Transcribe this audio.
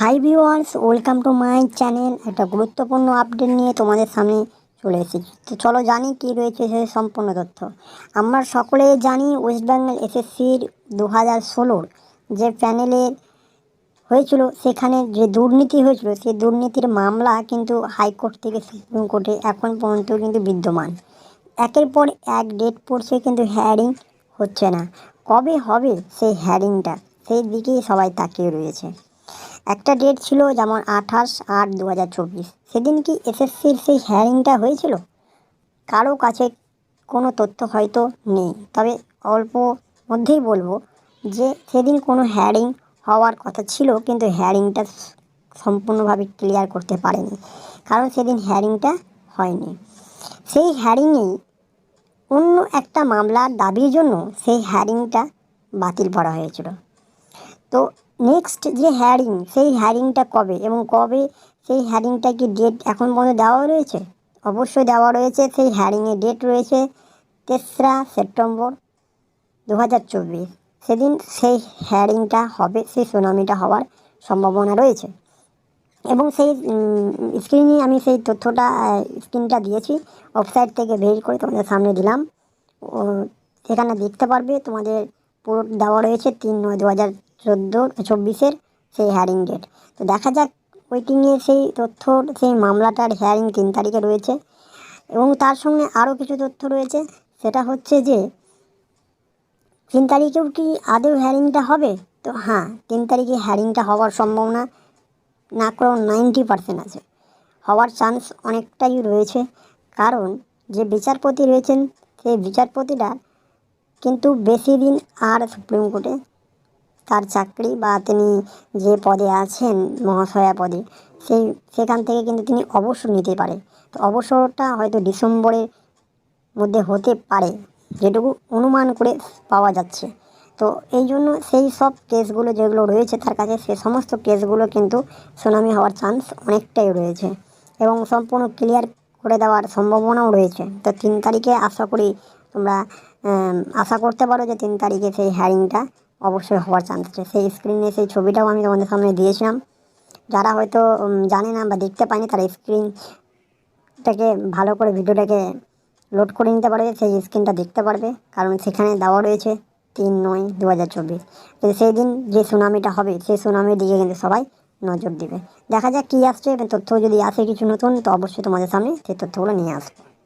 Hi viewers welcome to my channel একটা গুরুত্বপূর্ণ update নিয়ে তোমাদের সামনে চলে এসেছি। তো চলো জানি কী রয়েছে সে সম্পূর্ণ তথ্য। আমরা সকলে জানি ওয়েস্ট বেঙ্গল এসএসসির দু হাজার ষোলোর যে প্যানেলের হয়েছিল, সেখানে যে দুর্নীতি হয়েছিল, সেই দুর্নীতির মামলা কিন্তু হাইকোর্ট থেকে সুপ্রিম কোর্টে এখন পর্যন্ত কিন্তু বিদ্যমান। একের পর এক ডেট পড়ছে কিন্তু হ্যারিং হচ্ছে না। কবে হবে সেই হ্যারিংটা সেই দিকেই সবাই তাকিয়ে রয়েছে। একটা ডেট ছিল যেমন আঠাশ আট দু হাজার চব্বিশ। সেদিন কি এসএসসির সেই হ্যারিংটা হয়েছিল? কারও কাছে কোনো তথ্য হয়তো নেই। তবে অল্প মধ্যেই বলব যে সেদিন কোনো হ্যারিং হওয়ার কথা ছিল, কিন্তু হ্যারিংটা সম্পূর্ণভাবে ক্লিয়ার করতে পারেনি। কারণ সেদিন হ্যারিংটা হয়নি। সেই হ্যারিংয়েই অন্য একটা মামলার দাবির জন্য সেই হ্যারিংটা বাতিল করা হয়েছিল। তো নেক্সট যে হ্যারিং সেই হ্যারিংটা কবে এবং কবে সেই হ্যারিংটা কি ডেট এখন পর্যন্ত দেওয়া রয়েছে? অবশ্যই দেওয়া রয়েছে, সেই হ্যারিংয়ের ডেট রয়েছে তেসরা সেপ্টেম্বর দু হাজার চব্বিশ। সেদিন সেই হ্যারিংটা হবে, সেই সুনামিটা হওয়ার সম্ভাবনা রয়েছে। এবং সেই স্ক্রিনে আমি সেই তথ্যটা স্ক্রিনটা দিয়েছি ওয়েবসাইট থেকে বের করে তোমাদের সামনে দিলাম। সেখানে দেখতে পারবে, তোমাদের পুরো দেওয়া রয়েছে তিন নয় দু হাজার চোদ্দ চব্বিশের সেই হ্যারিং ডেট তো দেখা যাক ওয়েটিংয়ে সেই তথ্যর সেই মামলাটার হ্যারিং তিন তারিখে রয়েছে। এবং তার সঙ্গে আরও কিছু তথ্য রয়েছে। সেটা হচ্ছে যে, তিন তারিখেও কি আদৌ হ্যারিংটা হবে? তো হ্যাঁ তিন তারিখে হ্যারিংটা হওয়ার সম্ভাবনা না করেও নাইনটি পার্সেন্ট আছে। হওয়ার চান্স অনেকটাই রয়েছে। কারণ যে বিচারপতি রয়েছেন, সেই বিচারপতিটা কিন্তু বেশি দিন আর সুপ্রিম কোর্টে তার চাকরি বা তিনি যে পদে আছেন মহাশয়া পদে সেই, সেখান থেকে কিন্তু তিনি অবসর নিতে পারে। তো অবসরটা হয়তো ডিসেম্বরের মধ্যে হতে পারে, যেটুকু অনুমান করে পাওয়া যাচ্ছে। তো এই জন্য সেই সব কেসগুলো যেগুলো রয়েছে তার কাছে, সে সমস্ত কেসগুলো কিন্তু সুনামি হওয়ার চান্স অনেকটাই রয়েছে এবং সম্পূর্ণ ক্লিয়ার করে দেওয়ার সম্ভাবনাও রয়েছে। তো তিন তারিখে আশা করি তোমরা আশা করতে পারো যে তিন তারিখে সেই হ্যারিংটা অবশ্যই হওয়ার চান্স আছে। সেই স্ক্রিনে সেই ছবিটাও আমি তোমাদের সামনে দিয়েছিলাম। যারা হয়তো জানে না বা দেখতে পায়নি, তারা স্ক্রিনটাকে ভালো করে ভিডিওটাকে লোড করে নিতে পারবে, সেই স্ক্রিনটা দেখতে পারবে। কারণ সেখানে দেওয়া রয়েছে তিন নয় দু হাজার চব্বিশ। সেই দিন যে সুনামিটা হবে, সেই সুনামির দিকে কিন্তু সবাই নজর দিবে। দেখা যাক কী আসছে, তথ্য যদি আসে কিছু নতুন, তো অবশ্যই তোমাদের সামনে সেই তথ্যগুলো নিয়ে আসবে।